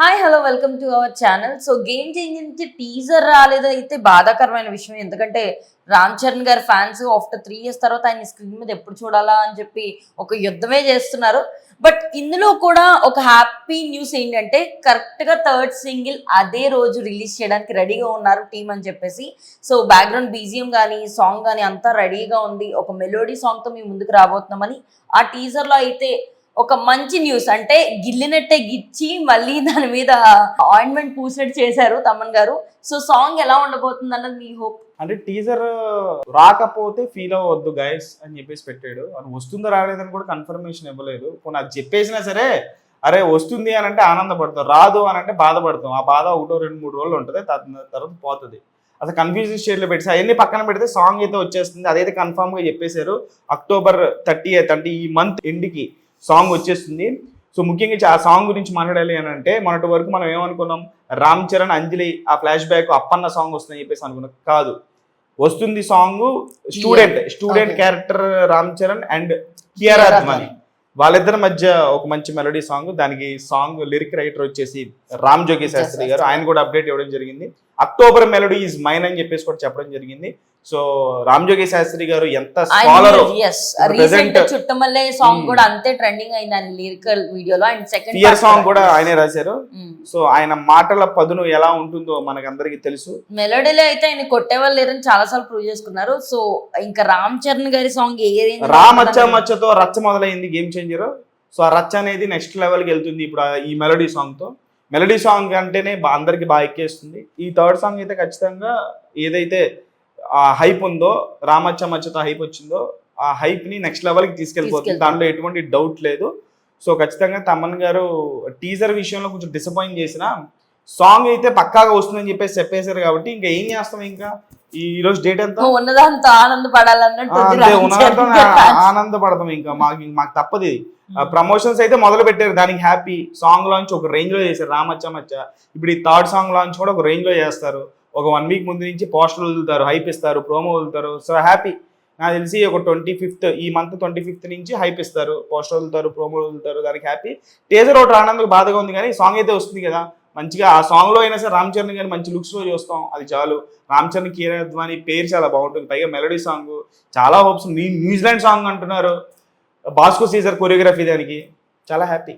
Hi hello welcome to our channel so game change నుంచి teaser రాలేదైతే బాధాకరమైన విషయం. ఎందుకంటే రామ్ చరణ్ గారి ఫ్యాన్స్ ఆఫ్టర్ త్రీ ఇయర్స్ తర్వాత ఆయన స్క్రీన్ మీద ఎప్పుడు చూడాలా అని చెప్పి ఒక యుద్ధమే చేస్తున్నారు. బట్ ఇందులో కూడా ఒక హ్యాపీ న్యూస్ ఏంటంటే కరెక్ట్గా థర్డ్ సింగిల్ అదే రోజు రిలీజ్ చేయడానికి రెడీగా ఉన్నారు టీం అని చెప్పేసి. సో బ్యాక్గ్రౌండ్ బీజిఎం కానీ సాంగ్ కానీ అంతా రెడీగా ఉంది. ఒక మెలోడీ సాంగ్తో మేము ముందుకు రాబోతున్నామని ఆ టీజర్లో అయితే ఒక మంచి న్యూస్ అంటే గిల్లినట్టే గిచ్చి మళ్ళీ దాని మీద ఆయింట్మెంట్ పూసినట్టు చేశారు తమన్ గారు. సో సాంగ్ ఎలా ఉండబోతుంది అన్నది మీ హోప్ అంటే టీజర్ రాకపోతే ఫీల్ అవ్వద్దు గైస్ అని చెప్పేసి పెట్టాడు. అది వస్తుందో రాలేదని కూడా కన్ఫర్మేషన్ ఇవ్వలేదు. పోనీ అది చెప్పేసినా సరే అరే వస్తుంది అని అంటే ఆనందపడతాం. రాదు అని అంటే బాధపడతాం. ఆ బాధ ఒకటో రెండు మూడు రోజులు ఉంటుంది త- తర్వాత పోతుంది. అసలు కన్ఫ్యూజన్ షేర్లో పెట్టి అవన్నీ పక్కన పెడితే సాంగ్ అయితే వచ్చేస్తుంది. అదైతే కన్ఫామ్గా చెప్పేశారు. అక్టోబర్ థర్టీ అంటే ఈ మంత్ ఎండ్కి సాంగ్ వచ్చేస్తుంది. సో ముఖ్యంగా ఆ సాంగ్ గురించి మాట్లాడాలి అని అంటే మొన్నటి వరకు మనం ఏమనుకున్నాం రామ్ చరణ్ అంజలి ఆ ఫ్లాష్ బ్యాక్ అప్పన్న సాంగ్ వస్తుందని చెప్పేసి అనుకున్నాం. కాదు. వస్తుంది song student student. Character Ram Charan and Kiara Advani వాళ్ళిద్దరి మధ్య ఒక మంచి మెలడీ సాంగ్. దానికి సాంగ్ లిరిక్ రైటర్ వచ్చేసి రామ్ జోగి శాస్త్రి గారు. ఆయన కూడా అప్డేట్ ఇవ్వడం జరిగింది. అక్టోబర్ మెలడీ ఈజ్ మైన్ అని చెప్పేసి కూడా చెప్పడం జరిగింది. సో రామ్ జోగి శాస్త్రి గారు ఎంత scholar recent Chuttamalle song Hmm. కూడా అంతే ట్రెండింగ్ అయింది ఆయన లిరికల్ వీడియోలో అండ్ సెకండ్ ఫియర్ సాంగ్ కూడా ఆయనే రాశారు. సో ఆయన మాటల పదును ఎలా ఉంటుందో మనకందరికీ తెలుసు. మెలోడీలో అయితే ఆయన కొట్టేవాళ్ళు లేరని చాలా సార్లు ప్రూవ్ చేసుకున్నారు. సో ఇంకా రామ్ చరణ్ గారి సాంగ్ ఏ రామ్ అచ్చ మచ్చతో రచ్చ మొదలైంది గేమ్ చేంజర్ సో ఆ రచ్చ అనేది నెక్స్ట్ లెవెల్కి వెళ్తుంది ఇప్పుడు ఈ మెలడీ సాంగ్తో మెలడీ సాంగ్ అంటేనే అందరికి బాగా ఎక్కేస్తుంది. ఈ థర్డ్ సాంగ్ అయితే ఖచ్చితంగా ఏదైతే ఆ హైప్ ఉందో రామచ్చ మచ్చతో హైప్ వచ్చిందో ఆ హైప్ని నెక్స్ట్ లెవెల్కి తీసుకెళ్ళిపోతుంది. దాంట్లో ఎటువంటి డౌట్ లేదు. సో ఖచ్చితంగా తమన్ గారు టీజర్ విషయంలో కొంచెం డిసప్పాయింట్ చేసిన సాంగ్ అయితే పక్కాగా వస్తుందని చెప్పేసి చెప్పేశారు కాబట్టి ఇంకా ఏం చేస్తాం ఇంకా? ఈ రోజు డేట్ ఎంత? ఉన్నదాంతో ఆనందపడాలన్నట్టు. ఆనందపడతాం ఇంకా. మాకు మాకు తప్పదు ఇది. ప్రమోషన్స్ అయితే మొదలు పెట్టారు. దానికి హ్యాపీ సాంగ్ లాంచ్ ఒక రేంజ్లో చేశారు. రామచ్చ మచ్చ ఇప్పుడు ఈ థర్డ్ సాంగ్ లాంచ్ కూడా ఒక రేంజ్లో చేస్తారు. ఒక వన్ వీక్ ముందు నుంచి పోస్టర్లు వదులుతారు హైప్ ఇస్తారు ప్రోమో వదులుతారు. సో హ్యాపీ నాకు తెలిసి ఒక ట్వంటీ ఫిఫ్త్ ఈ మంత్ ట్వంటీ ఫిఫ్త్ నుంచి హైప్ ఇస్తారు పోస్టర్ వదులుతారు ప్రోమో వదులుతారు దానికి హ్యాపీ టేజర్ ఒకటి రానందుకు బాధగా ఉంది కానీ సాంగ్ అయితే వస్తుంది కదా. మంచిగా ఆ సాంగ్లో అయినా సరే రామ్ చరణ్ గారి మంచి లుక్స్లో చూస్తాం. అది చాలు. రామ్ చరణ్ కీరద్వాని పేరు చాలా బాగుంటుంది. పైగా మెలడీ సాంగ్ చాలా హోప్స్ న్యూజిలాండ్ సాంగ్ అంటున్నారు. బాస్కో సీజర్ కొరియోగ్రఫీ దానికి. చాలా హ్యాపీ